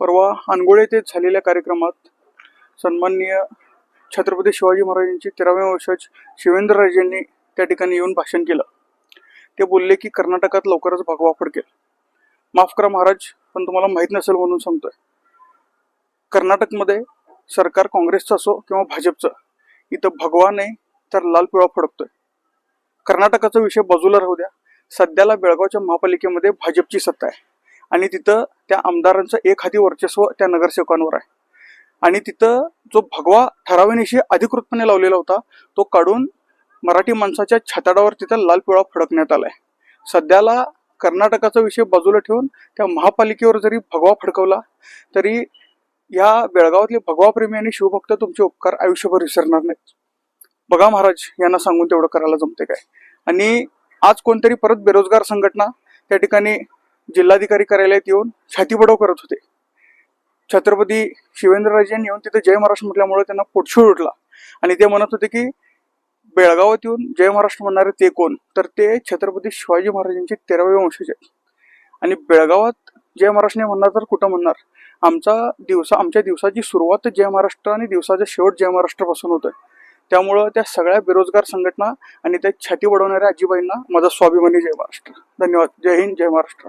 परवा अनगोळे येथे झालेल्या कार्यक्रमात सन्माननीय छत्रपती शिवाजी महाराजांची तेराव्या वर्षात शिवेंद्रराजेंनी त्या ठिकाणी येऊन भाषण केलं. ते बोलले की कर्नाटकात लवकरच भगवा फडकेल माफ करा महाराज पण तुम्हाला माहीत नसेल म्हणून सांगतोय. कर्नाटकमध्ये सरकार काँग्रेसचं असो किंवा भाजपचं इथं भगवा नाही तर लाल पिवळा फडकतोय. कर्नाटकाचा विषय बाजूला राहू द्या. सध्याला बेळगावच्या महापालिकेमध्ये भाजपची सत्ता आहे. आणि तिथं त्या आमदारांचं एक हाती वर्चस्व त्या नगरसेवकांवर आहे. आणि तिथं जो भगवा ठरावानिशी अधिकृतपणे लावलेला होता तो काढून मराठी माणसाच्या छताडावर तिथं लाल पिवळा फडकण्यात आलाय. सध्याला कर्नाटकाचा विषय बाजूला ठेवून त्या महापालिकेवर जरी भगवा फडकवला तरी या बेळगावातले भगवाप्रेमी आणि शिवभक्त तुमचे उपकार आयुष्यभर विसरणार नाहीत. बघा महाराज यांना सांगून तेवढं करायला जमते काय? आणि आज कोणतरी परत बेरोजगार संघटना त्या ठिकाणी जिल्हाधिकारी कार्यालयात येऊन छातीबडव करत होते. छत्रपती शिवेंद्रराजेंनी येऊन तिथे जय महाराष्ट्र म्हटल्यामुळे त्यांना पोटशूळ उठला. आणि ते म्हणत होते की बेळगावात येऊन जय महाराष्ट्र म्हणणारे ते कोण? तर ते छत्रपती शिवाजी महाराजांचे तेरावे वंशज आहेत. आणि बेळगावात जय महाराष्ट्र म्हणणार तर कुठं म्हणणार? आमचा दिवसा आमच्या दिवसाची सुरुवात जय महाराष्ट्र आणि दिवसाचा शेवट जय महाराष्ट्रापासून होतोय. त्यामुळं त्या सगळ्या बेरोजगार संघटना आणि त्या छाती वडवणाऱ्या आजीबाईंना माझा स्वाभिमानी जय महाराष्ट्र. धन्यवाद. जय हिंद जय महाराष्ट्र.